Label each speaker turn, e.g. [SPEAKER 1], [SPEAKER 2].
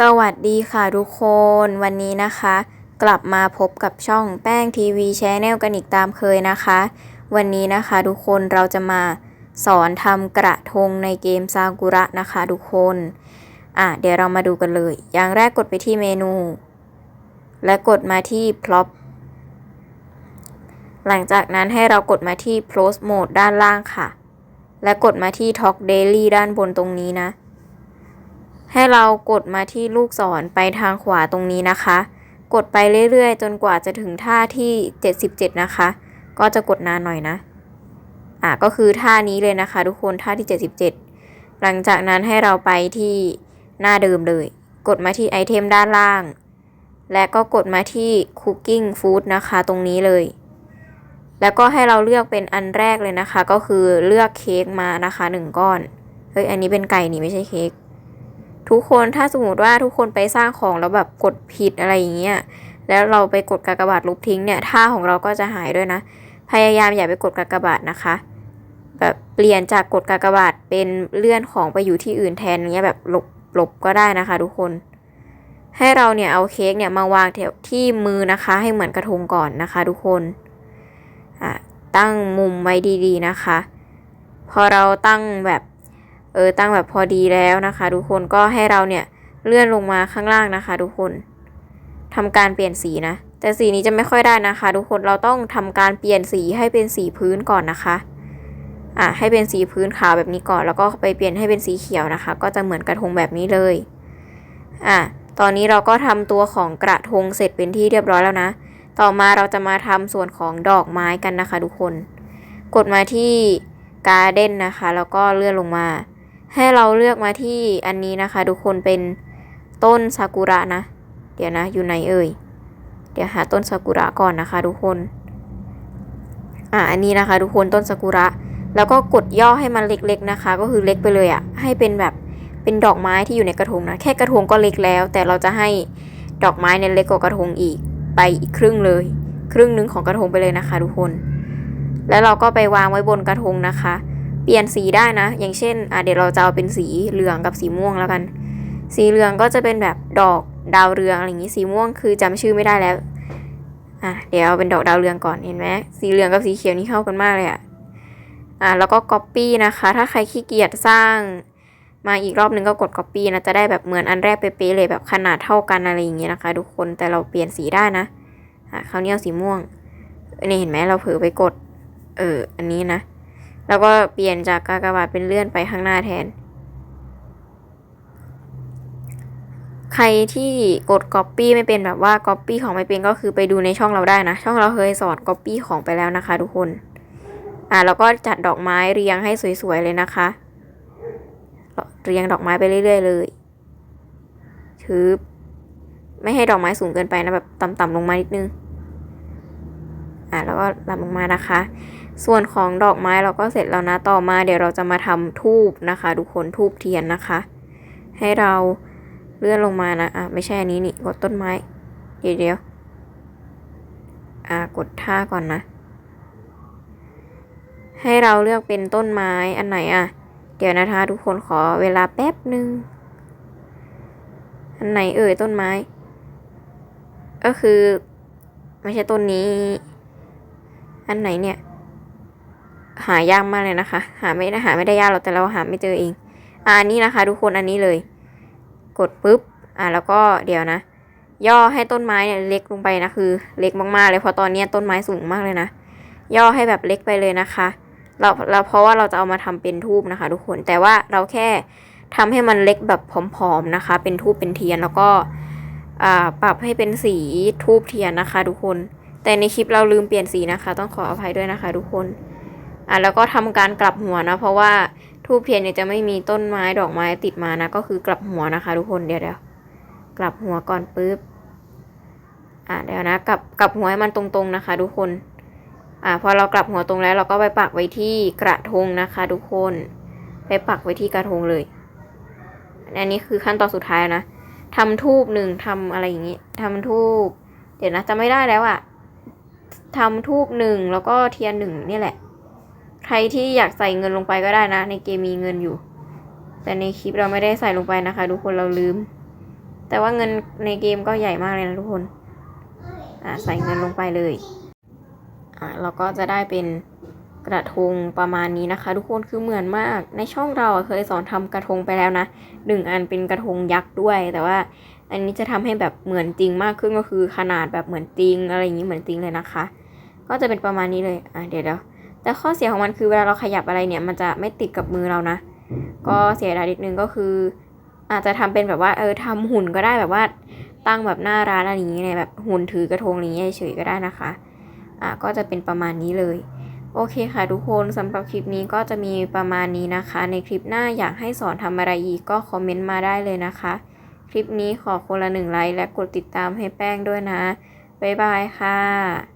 [SPEAKER 1] สวัสดีค่ะทุกคนวันนี้นะคะ กลับมาพบกับช่องแป้งทีวีแชนแนลกันอีกตามเคยนะคะ วันนี้นะคะทุกคนเราจะมาสอนทำกระทงในเกมซากุระนะคะทุกคนอะเดี๋ยวเรามาดูกันเลย อย่างแรกกดไปที่เมนู และกดมาที่พล็อปหลังจากนั้นให้เรากดมาที่ Close Mode ด้านล่างค่ะ และกดมาที่ Talk Daily ด้านบนตรงนี้นะ ให้เรากดมาที่ลูกศรไปทางขวาตรงนี้นะคะ กดไปเรื่อยๆ จนกว่าจะถึงท่าที่ 77 นะคะ ก็จะกดนานหน่อยนะ อะก็คือท่านี้เลยนะคะ ทุกคนท่าที่ 77 หลังจากนั้นให้เราไปที่หน้าเดิมเลย กดมาที่ไอเทมด้านล่าง และก็กดมาที่ Cooking Food นะคะตรงนี้เลย แล้วก็ให้เราเลือกเป็นอันแรกเลยนะคะ ก็คือเลือกเค้กมานะคะหนึ่งก้อน เฮ้ยอันนี้เป็นไก่นี่ไม่ใช่เค้ก ทุกคนถ้าสมมติว่าทุกคนไปสร้างของแล้วแบบกดผิดอะไรอย่างเงี้ยแล้วเราไปกดกากบาทลบทิ้งเนี่ยท่าของเราก็จะหายด้วยนะ พยายามอย่าไปกดกากบาทนะคะ แบบเปลี่ยนจากกดกากบาทเป็นเลื่อนของไปอยู่ที่อื่นแทนเงี้ยแบบหลบหลบก็ได้นะคะ ทุกคน ให้เราเนี่ยเอาเค้กเนี่ยมาวางแถวที่มือนะคะ ให้เหมือนกระทงก่อนนะคะ ทุกคนตั้งมุมไว้ดีๆนะคะ พอเราตั้งแบบ เออตั้งแบบพอดีแล้วนะคะทุกคนก็ให้เราเนี่ยเลื่อนลงมาข้างล่างนะคะ ทุกคนทำการเปลี่ยนสีนะ แต่สีนี้จะไม่ค่อยได้นะคะ ทุกคนเราต้องทำการเปลี่ยนสีให้เป็นสีพื้นก่อนนะคะอะให้เป็นสีพื้นขาวแบบนี้ก่อน แล้วก็ไปเปลี่ยนให้เป็นสีเขียวนะคะ ก็จะเหมือนกระทงแบบนี้เลยอะตอนนี้เราก็ทำตัวของกระทงเสร็จเป็นที่เรียบร้อยแล้วนะ ต่อมาเราจะมาทำส่วนของดอกไม้กันนะคะ ทุกคน กดมาที่การ์เด้นนะคะ แล้วก็เลื่อนลงมา ให้เราเลือกมาที่อันนี้นะคะ ทุกคนเป็นต้นซากุระนะ เดี๋ยวนะ อยู่ไหนเอ่ย เดี๋ยวหาต้นซากุระก่อนนะคะ ทุกคน อะอันนี้นะคะ ทุกคนต้นซากุระ แล้วก็กดย่อให้มันเล็กๆนะคะ ก็คือเล็กไปเลยอะ่ะ ให้เป็นแบบเป็นดอกไม้ที่อยู่ในกระทงนะ แค่กระทงก็เล็กแล้ว แต่เราจะให้ดอกไม้เนี่ยเล็กกว่ากระทงอีก ไปอีกครึ่งเลย ครึ่งหนึงของกระทงไปเลยนะคะ ทุกคน แล้วเราก็ไปวางไว้บนกระทงนะคะ เปลี่ยนสีได้นะ อย่างเช่นอะเดี๋ยวเราจะเอาเป็นสีเหลืองกับสีม่วงแล้วกัน สีเหลืองก็จะเป็นแบบดอกดาวเรืองอะไรอย่างนี้ สีม่วงคือจำชื่อไม่ได้แล้ว อะเดี๋ยวเอาเป็นดอกดาวเรืองก่อนเห็นไหมสีเหลืองกับสีเขียวนี่เข้ากันมากเลยอะ อะแล้วก็ copy นะคะ ถ้าใครขี้เกียจสร้างมาอีกรอบนึงก็กด copy นะ จะได้แบบเหมือนอันแรกเป๊ะเลยแบบขนาดเท่ากันอะไรอย่างเงี้ยนะคะ ทุกคนแต่เราเปลี่ยนสีได้นะอะคราวนี้เอาสีม่วงนี่เห็นไหมเราเผลอไปกด เอออันนี้นะ แล้วก็เปลี่ยนจากกากบาทเป็นเลื่อนไปข้างหน้าแทน ใครที่กด Copy ไม่เป็นแบบว่า Copy ของไม่เป็นก็คือไปดูในช่องเราได้นะ ช่องเราเคยสอน Copy ของไปแล้วนะคะ ทุกคน อ่าแล้วก็จัดดอกไม้เรียงให้สวยๆเลยนะคะ เรียงดอกไม้ไปเรื่อยๆเลยชืบไม่ให้ดอกไม้สูงเกินไปนะแบบต่ำๆลงมานิดนึง อ่าแล้วก็ลำลงมานะคะ ส่วนของดอกไม้เราก็เสร็จแล้วนะต่อมาเดี๋ยวเราจะมาทำทูบนะคะทุกคนทูบเทียนนะคะ ให้เราเลื่อนลงมานะอะไม่ใช่อันนี้นี่กดต้นไม้ เดี๋ยวเดี๋ยวอ่ากดท่าก่อนนะ ให้เราเลือกเป็นต้นไม้อันไหนอะ เดี๋ยวนะคะ ทุกคนขอเวลาแป๊บหนึ่งอันไหนเอ่ยต้นไม้ ก็คือ ไม่ใช่ต้นนี้ อันไหนเนี่ย หายากมากเลยนะคะ หาไม่ได้หาไม่ได้ยากหรอกแต่เราหาไม่เจอเองอ่าอันนี้นะคะ ทุกคนอันนี้เลย กดปุ๊บอ่าแล้วก็เดี๋ยวนะ ย่อให้ต้นไม้เนี่ยเล็กลงไปนะคือ เล็กมากๆเลยเพราะตอนนี้ต้นไม้สูงมากเลยนะย่อให้แบบเล็กไปเลยนะคะ เราเราเพราะว่าเราจะเอามาทำเป็นทูบนะคะ ทุกคนแต่ว่าเราแค่ทำให้มันเล็กแบบผอมๆนะคะ เป็นทูบเป็นเทียนแล้วก็อ่าปรับให้เป็นสีทูบเทียนนะคะ ทุกคน แต่ในคลิปเราลืมเปลี่ยนสีนะคะ ต้องขออภัยด้วยนะคะ ทุกคน อะแล้วก็ทำการกลับหัวนะ เพราะว่าทูบเทียนเนี่ยจะไม่มีต้นไม้ดอกไม้ติดมานะ ก็คือกลับหัวนะคะ ทุกคนเดี๋ยวเดี๋ยวกลับหัวก่อนปุ๊บอะเดี๋ยวนะกลับกลับหัวให้มันตรงๆนะคะ ทุกคนอะพอเรากลับหัวตรงแล้วเราก็ไปปักไว้ที่กระทงนะคะ ทุกคนไปปักไว้ที่กระทงเลย อันนี้คือขั้นตอนสุดท้ายนะทำทูบหนึ่งทำอะไรอย่างนี้ทำทูบเดี๋ยวนะจะไม่ได้แล้วอะทำทูบหนึ่งแล้วก็เทียนหนึ่งนี่แหละ ใครที่อยากใส่เงินลงไปก็ได้นะ ในเกมมีเงินอยู่ แต่ในคลิปเราไม่ได้ใส่ลงไปนะคะ ทุกคนเราลืม แต่ว่าเงินในเกมก็ใหญ่มากเลยนะทุกคนอะใส่เงินลงไปเลยอะเราก็จะได้เป็นกระทงประมาณนี้นะคะ ทุกคนคือเหมือนมากในช่องเราเคยสอนทำกระทงไปแล้วนะหนึ่งอันเป็นกระทงยักษ์ด้วย แต่ว่าอันนี้จะทำให้แบบเหมือนจริงมากขึ้นก็คือขนาดแบบเหมือนจริงอะไรอย่างนี้เหมือนจริงเลยนะคะ ก็จะเป็นประมาณนี้เลยอะเดี๋ยวเดี๋ยว แต่ข้อเสียของมันคือเวลาเราขยับอะไรเนี่ย มันจะไม่ติดกับมือเรานะ ก็เสียดายนิดนึงก็คือ อาจจะทำเป็นแบบว่าเออทำหุ่นก็ได้แบบว่าตั้งแบบหน้าร้านอะไรอย่างนี้เนี่ยแบบหุ่นถือกระทงอะไรอย่างนี้เฉยก็ได้นะคะอะก็จะเป็นประมาณนี้เลยโอเคค่ะทุกคนสำหรับคลิปนี้ก็จะมีประมาณนี้นะคะ ในคลิปหน้าอยากให้สอนทำอะไรอีกก็คอมเมนต์มาได้เลยนะคะ คลิปนี้ขอคนละหนึ่งไลค์และกดติดตามให้แป้งด้วยนะ บ๊ายบายค่ะ